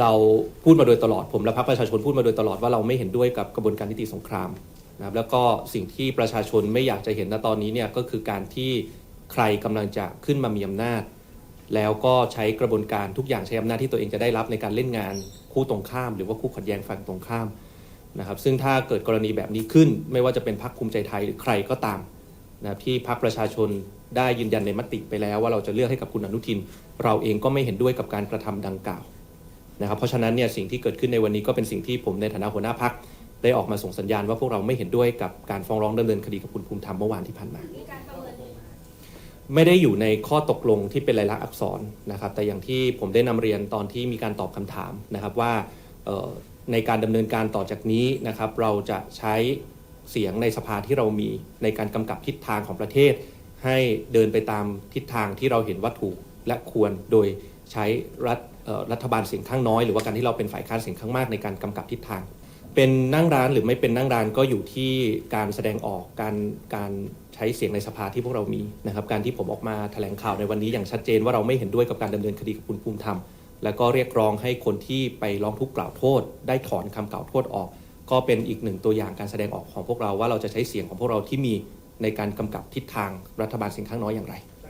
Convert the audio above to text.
เราพูดมาโดยตลอดผมและพรรคประชาชนพูดมาโดยตลอดว่าเราไม่เห็นด้วยกับกระบวนการนิติสงครามนะครับแล้วก็สิ่งที่ประชาชนไม่อยากจะเห็นณตอนนี้เนี่ยก็คือการที่ใครกำลังจะขึ้นมามีอำนาจ แล้วก็ใช้กระบวนการทุกอย่างใช้อำนาจที่ตัวเองจะได้รับในการเล่นงานคู่ตรงข้าม หรือว่าคู่ขัดแย้งฝั่งตรงข้ามนะครับซึ่งถ้าเกิดกรณีแบบนี้ขึ้น ไม่ว่าจะเป็นพรรคภูมิใจไทยหรือใครก็ตามนะครับที่พรรคประชาชนได้ยืนยันในมติไปแล้ว ว่าเราจะเลือกให้กับคุณอนุทิน เราเองก็ไม่เห็นด้วยกับการกระทำดังกล่าว นะครับเพราะฉะนั้นเนี่ยสิ่งที่เกิดขึ้นในวันนี้ก็เป็นสิ่งที่ผมในฐานะหัวหน้าพักได้ออกมาส่งสัญญาณว่าพวกเราไม่เห็นด้วยกับการฟ้องร้องดำเนินคดีกับคุณภูมิธรรมเมื่อวานที่ผ่านมา ไม่ได้อยู่ในข้อตกลงที่เป็นลายลักษณ์อักษรนะครับ แต่อย่างที่ผมได้นำเรียนตอนที่มีการตอบคำถามนะครับว่าในการดำเนินการต่อจากนี้นะครับ เราจะใช้เสียงในสภาที่เรามีในการกำกับทิศทางของประเทศ ให้เดินไปตามทิศทางที่เราเห็นว่าถูกและควรโดย ใช้รัฐรัฐบาลเสียงข้างน้อย หรือว่าการที่เราเป็นฝ่ายค้านเสียงข้างมากในการกำกับทิศทาง เป็นนั่งร้านหรือไม่เป็นนั่งร้านก็อยู่ที่การแสดงออกการการใช้เสียงในสภาที่พวกเรามีนะครับการที่ผมออกมาแถลงข่าวในวันนี้อย่างชัดเจนว่าเราไม่เห็นด้วยกับการดำเนินคดีกับคุณภูมิธรรมแล้วก็เรียกร้องให้คนที่ไปร้องทุกข์กล่าวโทษ ได้ถอนคำกล่าวโทษออก ก็เป็นอีกหนึ่งตัวอย่างการแสดงออกของพวกเราว่าเราจะใช้เสียงของพวกเราที่มีในการกำกับทิศทางรัฐบาลเสียงข้างน้อยอย่างไร